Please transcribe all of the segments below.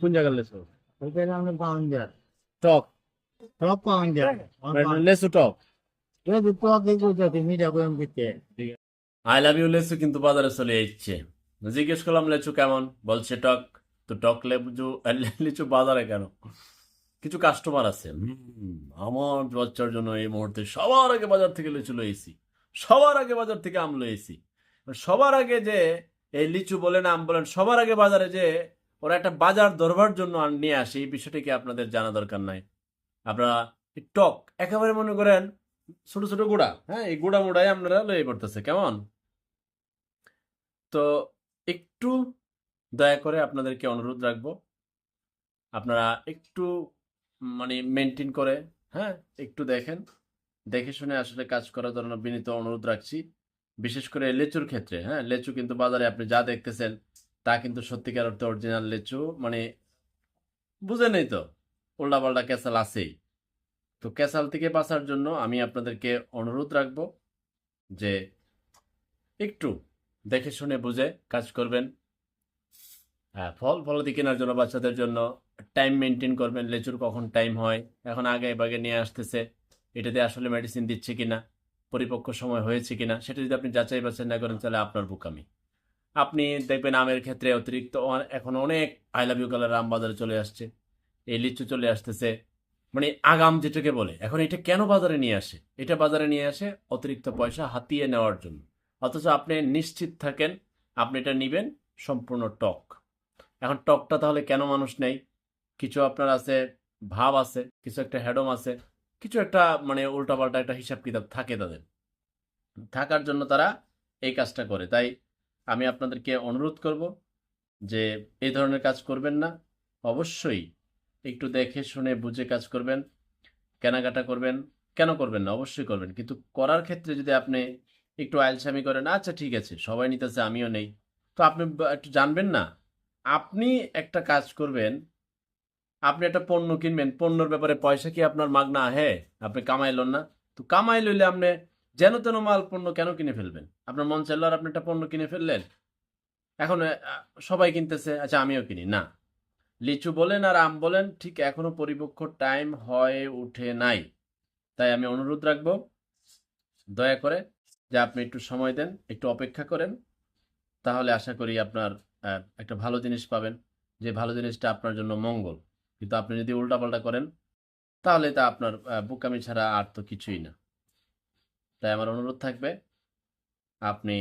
কোন জায়গার পাউন্ডার টক পাউন্ডার টক আই লাভ ইউ কিন্তু বাজারে চলে এসছে জিজ্ঞেস করলাম লেচু কেমন বলছে টক তো টক লিচু বাজারে কেন কিছু কাস্টমার আছে আমার বাচ্চার জন্য এই মুহূর্তে সবার আগে বাজার থেকে লিচু লইছি সবার আগে বাজার থেকে আম লইছি সবার আগে যে এই লিচু বলেন আম বলেন সবার আগে বাজারে যে ওরা একটা বাজার ধরবার জন্য নিয়ে আসে। এই বিষয়টি কি আপনাদের জানা দরকার নাই। আপনারা টক, একেবারে মনে করেন ছোট ছোট গুড়া হ্যাঁ? এই গুড়া মুড়াই আপনারা লয়ে পড়তেছে, কেমন? তো একটু দয়া করে আপনাদেরকে অনুরোধ রাখব। আপনারা একটু মানে মেনটেন করে হ্যাঁ? একটু দেখেন। দেখে শুনে আসলে কাজ করার জন্য বিনীত অনুরোধ রাখছি। বিশেষ করে লেচুর ক্ষেত্রে হ্যাঁ? লেচু কিন্তু বাজারে আপনি যা দেখতেছেন তা কিন্তু সত্যিকার অর্থে অরিজিনাল লেচু মানে বুঝে নেই তো, উল্টাপাল্টা ক্যাসাল আছেই। তো ক্যাসাল থেকে বাঁচার জন্য আমি আপনাদেরকে অনুরোধ রাখব যে একটু দেখে শুনে বুঝে কাজ করবেন। হ্যাঁ ফল ফলাদি কেনার জন্য, বাচ্চাদের জন্য টাইম মেনটেন করবেন, লেচুর কখন টাইম হয়, এখন আগে বাগে নিয়ে আসতেছে, এটাতে আসলে মেডিসিন দিচ্ছে কিনা, পরিপক্ক সময় হয়েছে কিনা, সেটা যদি আপনি যাচাই বাছাই না করেন, তাহলে আপনার বোকামি। আপনি দেখবেন আমের ক্ষেত্রে অতিরিক্ত এখন অনেক আই লাভ ইউ কালার আম বাজারে চলে আসছে। এই লিচু চলে আসতেছে। মানে আগাম যেটাকে বলে, এখন এটা কেন বাজারে নিয়ে আসে? এটা বাজারে নিয়ে আসে অতিরিক্ত পয়সা হাতিয়ে নেওয়ার জন্য। অথচ আপনি নিশ্চিত থাকেন, আপনি এটা নিবেন সম্পূর্ণ টক। এখন টকটা তাহলে কেন মানুষ নেই কিছু আপনার আছে, ভাব আছে, কিছু একটা হ্যাডম আছে, কিছু একটা মানে উল্টাপাল্টা একটা হিসাব কিতাব থাকে তাদের। থাকার জন্য তারা এই কাজটা করে। তাই আমি আপনাদেরকে অনুরোধ করব যে এই ধরনের কাজ করবেন না। অবশ্যই একটু দেখে শুনে বুঝে কাজ করবেন, কেনাকাটা করবেন, কেন করবেন না? অবশ্যই করবেন। কিন্তু করার ক্ষেত্রে যদি আপনি একটু আইলসামি করেন আচ্ছা ঠিক আছে, সবাই নিতেছে, আমিও নেই। তো আপনি একটু জানবেন না, আপনি একটা কাজ করবেন, আপনি একটা পণ্য কিনবেন, পণ্যর ব্যাপারে পয়সা কি আপনার মাগনা? আহে আপনি কামাইলেন না। তো কামাই লইলে আপনি যেন তেন মাল পণ্য কেন কিনে ফেলবেন? আপনার মন চাইলো আর আপনি একটা পণ্য কিনে ফেললেন। এখন সবাই কিনতেছে আচ্ছা আমিও কিনি। না। লিচু বলেন আর আম বলেন, ঠিক এখনও পরিপক্ক টাইম হয়ে উঠে নাই। তাই আমি অনুরোধ রাখব, দয়া করে, যে আপনি একটু সময় দেন, একটু অপেক্ষা করেন। তাহলে আশা করি আপনার একটা ভালো জিনিস পাবেন, যে ভালো জিনিসটা আপনার জন্য মঙ্গল। কিন্তু আপনি যদি উল্টাপাল্টা করেন, তাহলে তা আপনার বোকামি ছাড়া আর তো কিছুই না। তাই আমার অনুরোধ থাকবে, আপনি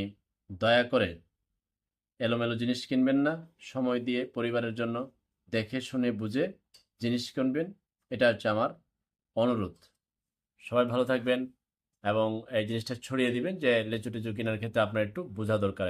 দয়া করে এলোমেলো জিনিস কিনবেন না। সময় দিয়ে পরিবারের জন্য দেখে, শুনে, বুঝে জিনিস কিনবেন, এটা হচ্ছে আমার অনুরোধ। সবাই ভালো থাকবেন এবং এই জিনিসটা ছড়িয়ে দিবেন যে লেচু টেচু কেনার ক্ষেত্রে আপনার একটু বোঝা দরকার